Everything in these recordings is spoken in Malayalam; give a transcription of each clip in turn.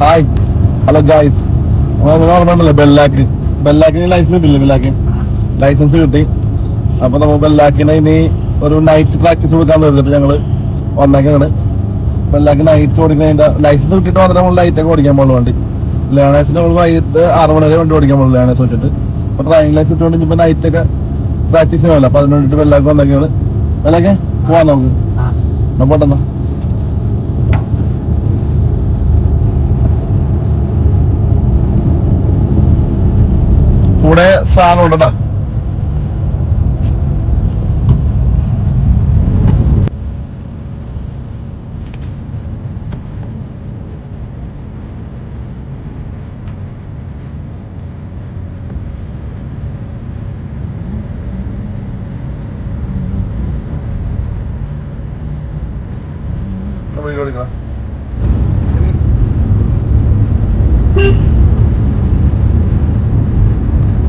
ഹായ് ഹലോ ഗായ്സ് ഓർമ്മണ്ടല്ലോ ബെല്ലാക്ക് ബെല്ലാക്കിന്. ലൈസൻസ് കിട്ടില്ല ബെല്ലാക്ക് ലൈസൻസ് കിട്ടി. അപ്പൊ നമ്മൾ ബെല്ലാക്കിന് ഇനി ഒരു നൈറ്റ് പ്രാക്ടീസ് കൊടുക്കാൻ തരുന്നത് ഞങ്ങൾ വന്നേക്കാണ്. ബെല്ലാക്ക് നൈറ്റ് ഓടിക്കുന്നതിന്റെ ലൈസൻസ് കിട്ടിയിട്ട് മാത്രമേ നമ്മൾ ലൈറ്റ് ഒക്കെ ഓടിക്കാൻ പോകുള്ളൂ വണ്ടി. ലേണേഴ്സിന് നമ്മൾ വൈകിട്ട് ആറ് മണി വരെ വണ്ടി ഓടിക്കാൻ പോകുള്ളൂ ലേണേഴ്സ് വെച്ചിട്ട്. അപ്പൊ ഡ്രൈവിംഗ് ലൈസൻസ് ഇട്ടുകൊണ്ട് ഇപ്പൊ നൈറ്റ് ഒക്കെ പ്രാക്ടീസ് ചെയ്യാമല്ലോ. അപ്പൊ അതിന് വേണ്ടിയിട്ട് ബെല്ലാക്ക് വന്നേക്കാണ്. ബെല്ലാക്കെ പോവാം നമുക്ക്. പോട്ടെന്നാ. കൂടെ സാധനം ഉണ്ടട്ടാ വീഡിയോ എടുക്കണം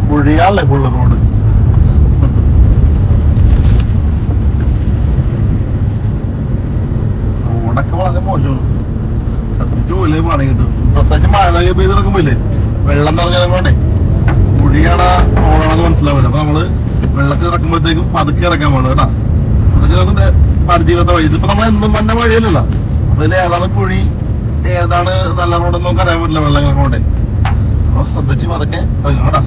കുഴിയാളെ ഫുള്ള് റോഡ് റോഡൊക്കെ വളരെ മോശമാണ് സത്യജോലി പണി കിട്ടും പ്രത്യേകിച്ച് മഴ നടക്കുമ്പോയില്ലേ വെള്ളം നിറഞ്ഞതുകൊണ്ടേ കുഴിയാണ് ഓടാണെന്ന് മനസ്സിലാവില്ല അപ്പൊ നമ്മൾ വെള്ളത്തിൽ ഇറക്കുമ്പോഴത്തേക്കും പതുക്കെ ഇറക്കാൻ പാടും കേട്ടാ. അതൊക്കെ നമ്മുടെ പരിചയത്തെ വഴി. ഇതിപ്പോ നമ്മൾ എന്നും മഞ്ഞ വഴിയല്ലല്ലോ. അപ്പൊ ഇതിൽ ഏതാണ് കുഴി ഏതാണ് നല്ല റോഡെന്ന് നമുക്ക് അറിയാൻ പറ്റില്ല വെള്ളം കിടക്കോണ്ടേ അപ്പൊ ശ്രദ്ധിച്ച് പതുക്കെ കേട്ടാ.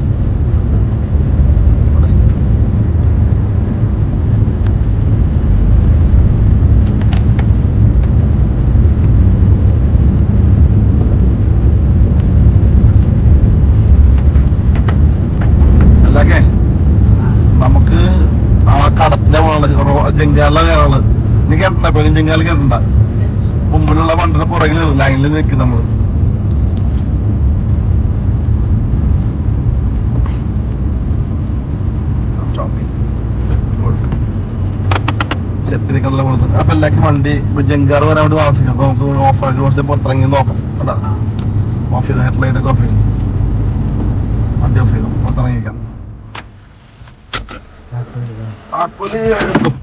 ജങ്കാലിൽ കേട്ടണ്ട മുമ്പിലുള്ള വണ്ടിയുടെ പുറകിൽ ലൈനിൽ നിൽക്കും നമ്മൾ അപ്പൊ എല്ലാവർക്കും വണ്ടി ജങ്കാർ വരാൻ വേണ്ടി താമസിക്കും. അപ്പൊ നമുക്ക് ഓഫ് ആക്കി കുറച്ച് പുറത്തിറങ്ങി നോക്കാം. കേട്ടാ ഓഫ് ചെയ്ത് ഹെഡ്ലൈറ്റ് ഒക്കെ ഓഫ് ചെയ്യും വണ്ടി ഓഫ് ചെയ്തു. പുറത്തിറങ്ങിക്കാം താക്കോൽ. എടുക്കും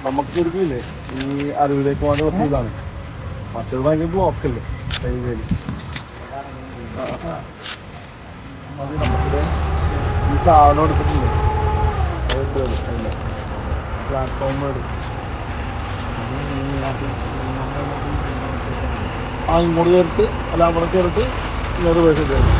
നമുക്ക് എടുക്കില്ലേ ഈ അറിവിലേക്ക് പോകാൻ കുറച്ച് ഇതാണ്. മറ്റൊരു ഭയങ്കര ബ്ലോക്ക് അല്ലേ? ഹൈവേയിൽ മതി നമുക്കിത് ഈ സാധനം എടുത്തിട്ടില്ലേ? പ്ലാറ്റ്ഫോം എടുക്കും ആ ഇങ്ങോട്ട് കയറിട്ട് അല്ല അവിടെ കയറിട്ട് ഇങ്ങോട്ട് പൈസ കയറി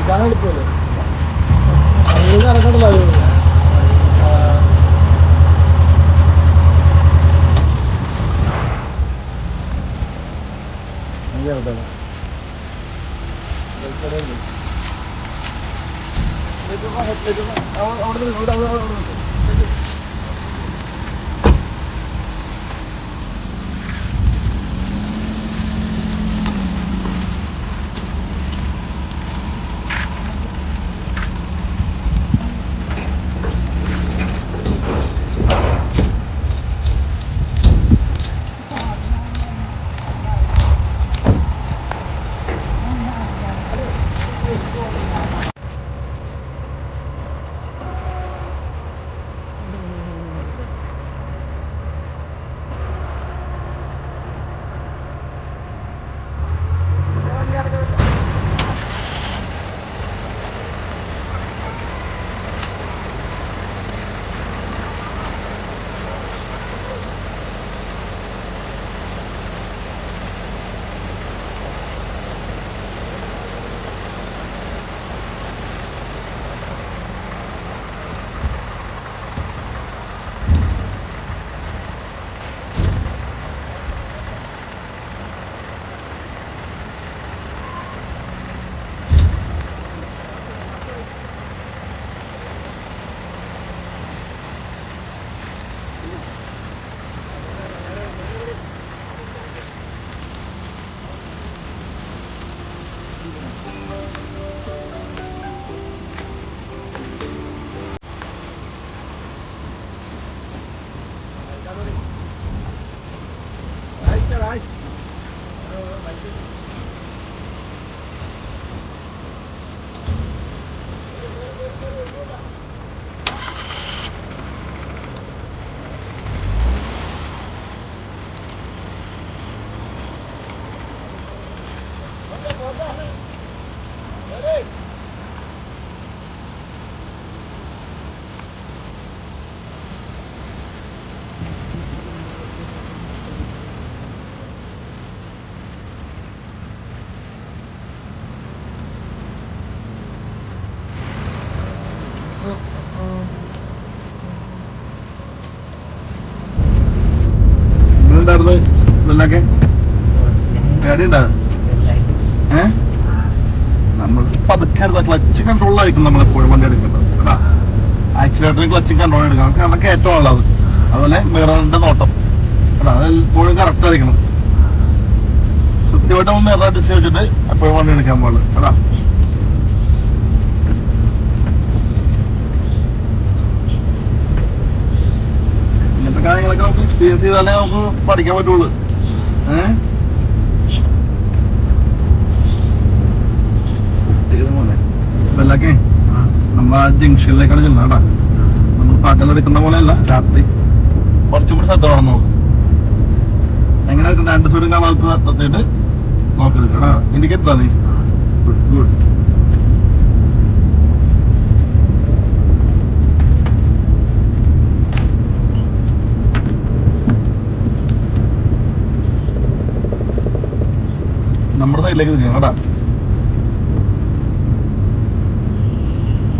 ഇതാണ് എളുപ്പമല്ലേ അങ്ങനെ നടക്കണ്ടല്ലോ അത് ഇങ്ങോട്ടല്ല അവിടെ അവിടെ അവിടെ vai mas ഇതെല്ലൊക്കെ പേടിയുണ്ടാ? ഏ? നമ്മൾ പതുക്കെ ക്ലച്ച് കൺട്രോളിലായിരിക്കും നമ്മൾ എപ്പോഴും വണ്ടി എടുക്കേണ്ടത് കേട്ടാ ആക്സിലേറ്ററിൽ ക്ലച്ച് കൺട്രോൾ എടുക്കണം കാരണം കയറ്റം ഉള്ളത് അതുപോലെ മിററിന്റെ നോട്ടം. കേട്ടാ അത് എപ്പോഴും കറക്റ്റ് ആയിരിക്കണം. കൃത്യമായിട്ട് നമ്മൾ വണ്ടി എടുക്കാൻ പാടില്ല. കേട്ടാ ഇങ്ങനത്തെ കാര്യങ്ങളൊക്കെ നമുക്ക് എക്സ്പീരിയൻസ് ചെയ്താലേ നമുക്ക് പഠിക്കാൻ പറ്റുള്ളൂ. വെള്ളക്കെ നമ്മ ജംഗ്ഷനിലേക്കാണ് ചെല്ലുന്നത് കേട്ടാ. നമ്മൾ പോലെ പോലെയല്ല രാത്രി. കുറച്ചും കൂടി ശ്രദ്ധ വേണം നമുക്ക്. എങ്ങനെ രണ്ട് സൈഡും കാണാത്ത നിർത്തിയിട്ട് നോക്കരുത് കേട്ടാ. ഇൻഡിക്കേറ്റർ നീ. ഗുഡ് ഗുഡ് നമ്മുടെ സൈഡിലേക്ക് തിരിക്കണം കേട്ടാ.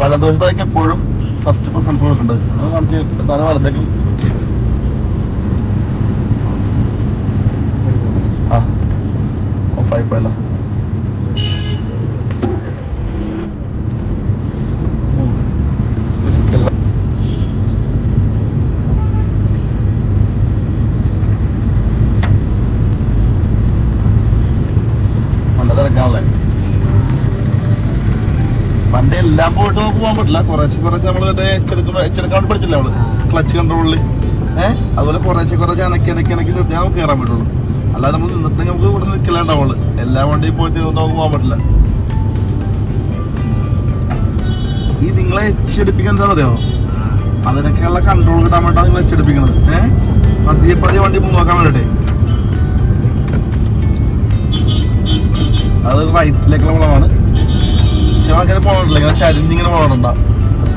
വലതുവശത്തേക്ക് എപ്പോഴും ഫസ്റ്റ് പ്രിഫറൻസ് ഉണ്ട്. അത് കാണിച്ച് താനെ വലത്തേക്ക് ആ ഓഫായി എല്ലാം പോയിട്ട് നമുക്ക് പോകാൻ പറ്റില്ല. കുറേശ്ശെ കുറച്ച് നമ്മൾ മറ്റേ എച്ചെടുക്കാൻ വേണ്ടി പഠിച്ചില്ല നമ്മൾ? ക്ലച്ച് കൺട്രോളിൽ ഏഹ് അതുപോലെ കുറേശ്ശെ കുറച്ച് അനക്കി അനക്കി അനക്കി നിർത്തിയാൽ നമുക്ക് കയറാൻ പറ്റുള്ളൂ. അല്ലാതെ നമ്മൾ നിന്നിട്ടുണ്ടെങ്കിൽ നമുക്ക് ഇവിടെ നിൽക്കലുണ്ടാവുള്ളൂ എല്ലാ വണ്ടിയും പോയിട്ട് നമുക്ക് പോകാൻ പറ്റില്ല. ഈ നിങ്ങളെ എച്ചെടുപ്പിക്കാൻ എന്താ അറിയോ? അതിനൊക്കെയുള്ള കൺട്രോൾ കിട്ടാൻ വേണ്ടിയാണ് നിങ്ങൾ എച്ചെടുപ്പിക്കണത് ഏഹ് പതിയെ പതിയെ വണ്ടി നോക്കാൻ വേണ്ടിട്ടേ. അത് റൈറ്റിലേക്കുള്ള വളമാണ് പക്ഷെ അങ്ങനെ പോകണില്ല ഇങ്ങനെ ചരിഞ്ഞിങ്ങനെ പോകണണ്ട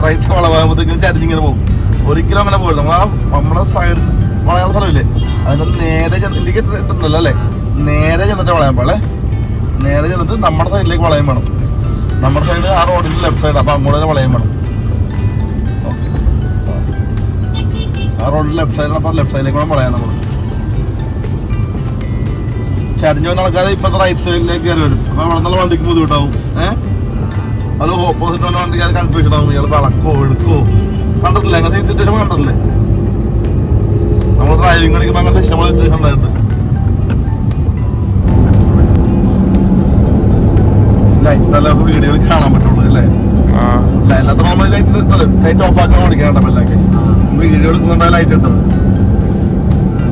റൈറ്റ് വളവാകുമ്പോഴത്തേക്കും ചരിഞ്ഞിങ്ങനെ പോകും. ഒരിക്കലും അങ്ങനെ പോയത് നമ്മൾ ആ നമ്മുടെ സൈഡ് വളയാൻ സ്ഥലമില്ലേ? അതിന്റെ നേരെ എനിക്ക് ഇട്ടുണ്ടല്ലോ അല്ലേ? നേരെ ചെന്നിട്ട് വളയാൻ പാടേ നേരെ ചെന്നിട്ട് നമ്മുടെ സൈഡിലേക്ക് വളയാൻ വേണം. നമ്മുടെ സൈഡ് ആ റോഡിന്റെ ലെഫ്റ്റ് സൈഡ് അപ്പൊ അങ്ങോട്ട് വളയാൻ വേണം. ആ റോഡിൽ ലെഫ്റ്റ് സൈഡിൽ അപ്പൊ ലെഫ്റ്റ് സൈഡിലേക്ക് വേണം വളയാൻ നമ്മൾ ചരിഞ്ഞു വന്ന ആൾക്കാർ ഇപ്പോഴത്തെ റൈറ്റ് സൈഡിലേക്ക് കയറി വരും. അപ്പൊ അവിടെ നിന്നുള്ള വണ്ടിക്ക് ബുദ്ധിമുട്ടാവും. ഏഹ് അത് ഓപ്പോസിറ്റ് വണ്ടി ഞാൻ കൺഫ്യൂഷൻ ആവും. ഇയാൾ വളക്കോ എടുക്കോ? കണ്ടിട്ടില്ല? അങ്ങനത്തെ സിറ്റുവേഷൻ കണ്ടിട്ടില്ലേ? നമ്മൾ ഡ്രൈവിംഗ് കളിക്കുമ്പോൾ അങ്ങനത്തെ ഇഷ്ടമുള്ള സിറ്റുവേഷൻ ഉണ്ടായിട്ടുണ്ട്. ലൈറ്റ് നമുക്ക് വീഡിയോയിൽ കാണാൻ പറ്റുള്ളൂ അല്ലേ? ഇല്ല എല്ലാത്ത നമ്മൾ ലൈറ്റ് ലൈറ്റ് ഓഫ് ആക്കാൻ ഓടിക്കാണ്ട മെല്ലൊക്കെ വീഡിയോ എടുക്കുന്നുണ്ടായ ലൈറ്റ് ഇട്ടത്.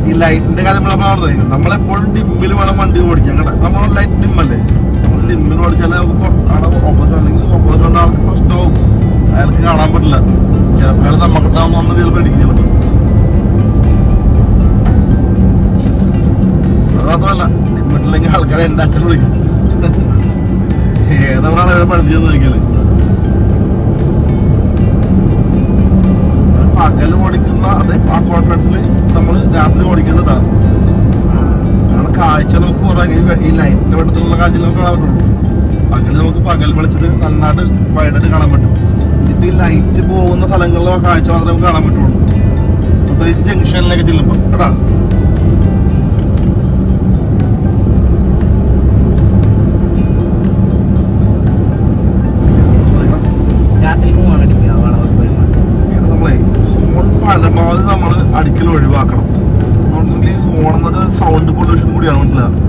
ഈ ലൈറ്റിന്റെ കാര്യം നമ്മൾ പറഞ്ഞത് നമ്മളെപ്പോഴും ഡിമ്മിൽ വേണം വണ്ടി ഓടിക്കാൻ കേട്ടോ? നമ്മൾ ലൈറ്റ് ഡിമ്മല്ലേ? നമ്മൾ ഓടിച്ചാൽ നമുക്ക് അവിടെ ഒമ്പത് അല്ലെങ്കിൽ ഒമ്പത് കൊണ്ട് ആൾക്ക് അയാൾക്ക് കാണാൻ പറ്റില്ല. ചിലപ്പോൾ അയാൾ നമുക്കുണ്ടാവുന്ന ഒന്ന് ചിലപ്പോൾ ഇടിക്കും ചിലപ്പോൾ അത് മാത്രമല്ല ആൾക്കാരെ എന്റെ അച്ഛൻ വിളിക്കും. ഏതവരാണ് അവരെ പഠിപ്പിച്ചെന്ന് ചോദിക്കൽ? പകൽ ഓടിക്കുന്ന അതെ ആ കോൺഫിഡൻസിൽ നമ്മൾ രാത്രി ഓടിക്കുന്നതാ. കാരണം കാഴ്ച നമുക്ക് കുറെ ഈ- ലൈറ്റിന്റെ വെട്ടത്തിലുള്ള കാഴ്ച നമുക്ക് കാണാൻ പറ്റുള്ളൂ. പകൽ നമുക്ക് പകൽ വെളിച്ചത്തിൽ നന്നായിട്ട് വൈഡായിട്ട് കാണാൻ പറ്റും. ഇപ്പൊ ഈ ലൈറ്റ് പോകുന്ന സ്ഥലങ്ങളിലെ കാഴ്ച മാത്രമേ നമുക്ക് കാണാൻ പറ്റുള്ളൂ. പ്രത്യേകിച്ച് ജംഗ്ഷനിലേക്ക് ചെല്ലുമ്പോ. കേട്ടാ? പരമാവധി നമ്മൾ അടിക്കൽ ഒഴിവാക്കണം. എന്നത് സൗണ്ട് പൊല്യൂഷൻ കൂടിയാണ് മനസ്സിലാവുക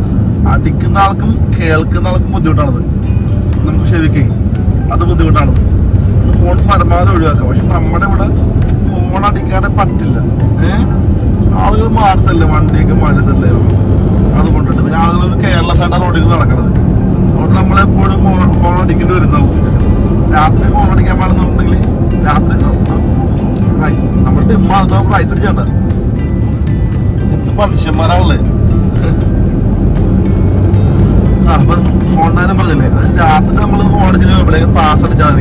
അടിക്കുന്ന ആൾക്കും കേൾക്കുന്ന ആൾക്കും ബുദ്ധിമുട്ടാണത്. നമുക്ക് ശരിക്കും അത് ബുദ്ധിമുട്ടാണ് ഫോൺ പരമാവധി ഒഴിവാക്കുക. പക്ഷെ നമ്മുടെ ഇവിടെ ഫോൺ അടിക്കാതെ പറ്റില്ല. ഏഹ് ആളുകൾ മാറത്തല്ലേ വണ്ടിയൊക്കെ മാറ്റത്തല്ലേ അതുകൊണ്ടുണ്ട് പിന്നെ ആളുകൾ കേരള ആയിട്ടാണ് റോഡിൽ നടക്കുന്നത് അതുകൊണ്ട് നമ്മളെപ്പോഴും ഫോൺ ഫോൺ അടിക്കേണ്ടി വരുന്ന രാത്രി ഫോൺ അടിക്കാൻ പാടുന്നുണ്ടെങ്കിൽ രാത്രി നമ്മൾ നമുക്ക് റൈറ്റ് അടിച്ചേണ്ട മനുഷ്യന്മാരാണല്ലേ അപ്പൊ ഫോണിനാലും പറഞ്ഞില്ലേ? രാത്രി നമ്മൾ ഫോൺ അടിച്ചിട്ട് പാസ് അടിച്ചാൽ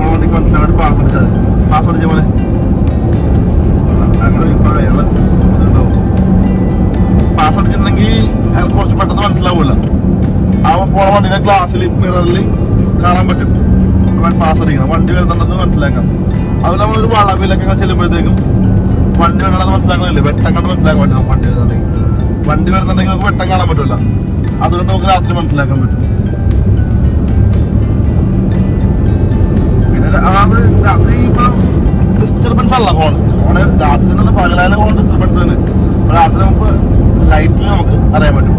പോകാൻ വേണ്ടി മനസ്സിലായിട്ട് പാസ് അടിച്ചാൽ പാസ് പോലെ. അങ്ങനെ ഇപ്പൊ അയാൾ. പാസ് അടിച്ചിട്ടുണ്ടെങ്കിൽ അയാൾക്ക് കുറച്ച് പെട്ടെന്ന് മനസ്സിലാവൂല. ആ പോണ വണ്ടിയുടെ ഗ്ലാസ്സിൽ മിററിൽ കാണാൻ പറ്റും. പാസ് അടിക്കണം. വണ്ടി വരുന്നുണ്ടെന്ന് മനസ്സിലാക്കാം. അതുപോലെ നമ്മളൊരു വളവിലൊക്കെ ഇങ്ങനെ ചെല്ലുമ്പോഴത്തേക്കും വണ്ടി വരണത് മനസ്സിലാക്കണില്ല? വെട്ടം കണ്ട് മനസ്സിലാക്കാൻ പറ്റും വണ്ടി വരുന്നുണ്ടെങ്കിൽ വണ്ടി വരുന്നുണ്ടെങ്കിൽ നമുക്ക് വെട്ടം കാണാൻ പറ്റില്ല അതുകൊണ്ട് നമുക്ക് രാത്രി മനസ്സിലാക്കാൻ പറ്റും. ഡിസ്റ്റർബൻസ് അല്ല ഫോൺ ഫോണ് രാത്രി എന്നുള്ള പകലായാലും ഫോൺ ഡിസ്റ്റർബൻസ് തന്നെ. രാത്രി നമുക്ക് ലൈറ്റിൽ നമുക്ക് അറിയാൻ പറ്റും.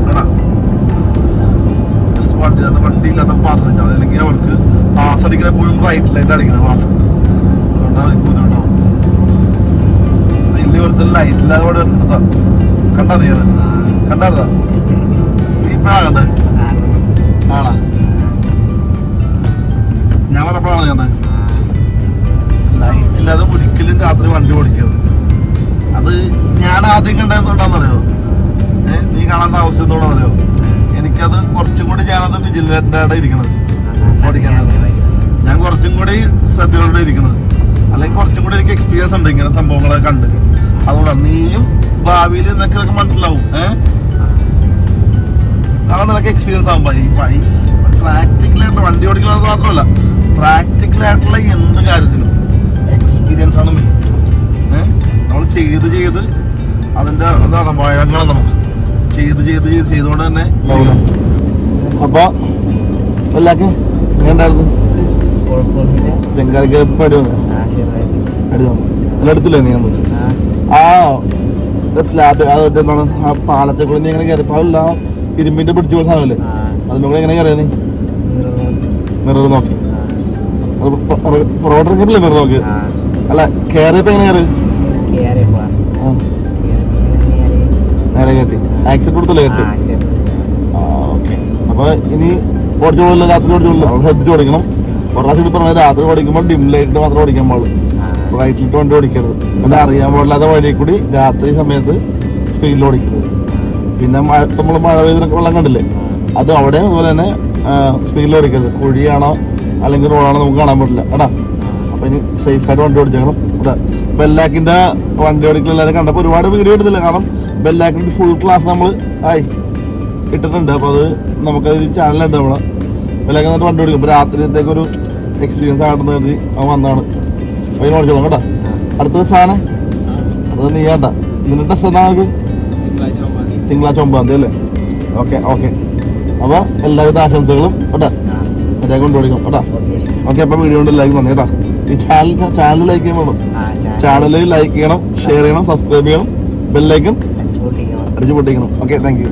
വണ്ടി വണ്ടി ഇല്ലാത്ത പാസ് അടിച്ചാൽ അല്ലെങ്കിൽ അവർക്ക് പാസ് അടിക്കുന്ന പോയി റൈറ്റ് ലൈറ്റ് അടിക്കണം. പാസ്. അതുകൊണ്ടാണ് അവർക്ക് ബുദ്ധിമുട്ടാവും വലിയ ഒരുത്തൽ ലൈറ്റ് ഇല്ലാതെ ഇവിടെ കണ്ടാ നീ അത് കണ്ടായിരുന്നാ നീ ആണാ? ഞാൻ പറഞ്ഞപ്പോഴാണ് കണ്ടത്? ഒരിക്കലും രാത്രി വണ്ടി ഓടിക്കരുത്. അത് ഞാൻ ആദ്യം കണ്ടതെന്നുണ്ടാന്നറിയോ ഏഹ് നീ കാണാൻ ആവശ്യത്തോടാന്നറിയോ എനിക്കത് കുറച്ചും കൂടി ഞാനത് വിജിലന്റെ ഇരിക്കണത്. ഞാൻ കുറച്ചും കൂടി ശ്രദ്ധയോടെ ഇരിക്കണത്. അല്ലെങ്കിൽ കുറച്ചും കൂടി എനിക്ക് എക്സ്പീരിയൻസ് ഉണ്ട് ഇങ്ങനെ സംഭവങ്ങളൊക്കെ കണ്ട്. അതുകൊണ്ടാണ് നീയും ഭാവിയിൽ നിനക്ക് ഇതൊക്കെ മനസ്സിലാവും ഏഹ് അതാണ് നിനക്ക് എക്സ്പീരിയൻസ് ആകുമ്പോ ഈ വഴി പ്രാക്ടിക്കലായിട്ട് വണ്ടി ഓടിക്കുന്നത് മാത്രമല്ല പ്രാക്ടിക്കലായിട്ടുള്ള എന്ത് കാര്യത്തിനും എക്സ്പീരിയൻസ് ആണ് മെയിൻ ഏഹ് നമ്മൾ ചെയ്ത് ചെയ്ത് അതിന്റെ എന്താണ് വഴങ്ങണം നമുക്ക്. ചെയ്ത് ചെയ്ത് ചെയ്ത് ചെയ്തുകൊണ്ട് തന്നെ അപ്പൊ എല്ലാക്ക് എങ്ങനെയുണ്ടായിരുന്നു? ചെങ്കാലിക്ക് ചെറുതായിട്ട് അടി എല്ലാം എടുത്തില്ലേ നീ നമ്മൾ ആ സ്ലാബ് അതെന്താണ് ആ പാലത്തെ കൂടി നീ എങ്ങനെ കയറി ഇരുമ്പിന്റെ പിടിച്ചു പോലെ സാധനമല്ലേ? അതിന്റെ കൂടെ എങ്ങനെ കയറിയ നീ മിറർ നോക്കി. റോഡ് കയറില്ലേ മിറർ നോക്കി? അല്ല കയറിയപ്പോ എങ്ങനെ കയറി? നേരെ കയറ്റി ആക്സിഡന്റ് കൊടുത്തല്ലേ കയറ്റി ഓക്കെ അപ്പൊ ഇനി ഓടിച്ചു പോകില്ല രാത്രി ഓടിച്ചു പോകില്ല അവിടെ ശ്രദ്ധിച്ചു ഓടിക്കണം. ഒരു പ്രാവശ്യം പറഞ്ഞാൽ രാത്രി ഓടിക്കുമ്പോൾ ഡിം ലൈറ്റിൽ മാത്രം ഓടിക്കാൻ പാടുള്ളൂ. റൈറ്റിലിട്ട് വണ്ടി ഓടിക്കരുത്. പിന്നെ അറിയാൻ പാടില്ലാത്ത വഴി കൂടി രാത്രി സമയത്ത് സ്പീഡിൽ ഓടിക്കരുത്. പിന്നെ മഴ നമ്മൾ മഴ പെയ്തിനൊക്കെ വെള്ളം കണ്ടില്ലേ? അത് അവിടെ അതുപോലെ തന്നെ സ്പീഡിൽ ഓടിക്കരുത്. കുഴിയാണോ അല്ലെങ്കിൽ റോഡാണോ നമുക്ക് കാണാൻ പറ്റില്ല. കേട്ടാ അപ്പം ഇനി സേഫായിട്ട് വണ്ടി ഓടിച്ചേക്കണം കേട്ടാ ബെല്ലാക്കിന്റെ വണ്ടി ഓടിക്കൽ എല്ലാവരും കണ്ടപ്പോൾ ഒരുപാട് വീഡിയോ എടുത്തില്ല കാരണം ബെല്ലാക്കിന്റെ ഫുൾ ക്ലാസ് നമ്മൾ ആയി ഇട്ടിട്ടുണ്ട്. അപ്പോൾ അത് നമുക്കത് ചാനലുണ്ട് നമ്മളെ ബെല്ലാക്കി വണ്ടി ഓടിക്കും. അപ്പോൾ രാത്രിയത്തേക്കൊരു എക്സ്പീരിയൻസ് ആകട്ടെന്ന് കരുതി അവൻ വന്നാണ് അതിന് ഓടിച്ചോളാം കേട്ടോ. അടുത്തത് സാധനം. അത് നീ വേണ്ട. നിന്റെ നമുക്ക് തിങ്കളാഴ്ച ഒമ്പതാം തീയതി അല്ലേ? Okay okay. അപ്പോൾ എല്ലാവിധ ആശംസകളും കേട്ടാ. മറ്റേ കൊണ്ട് കേട്ടാ. കേട്ടോ ഓക്കെ അപ്പം വീഡിയോ കൊണ്ട് ലൈക്ക് നന്ദി കേട്ടോ. ഈ ചാനൽ ചാനൽ ലൈക്ക് ചെയ്യാൻ വേണം ചാനൽ ലൈക്ക് ചെയ്യണം ഷെയർ ചെയ്യണം സബ്സ്ക്രൈബ് ചെയ്യണം ബെല്ലൈക്കൻ അടിച്ചു പൊട്ടിക്കണം ഓക്കെ താങ്ക് യു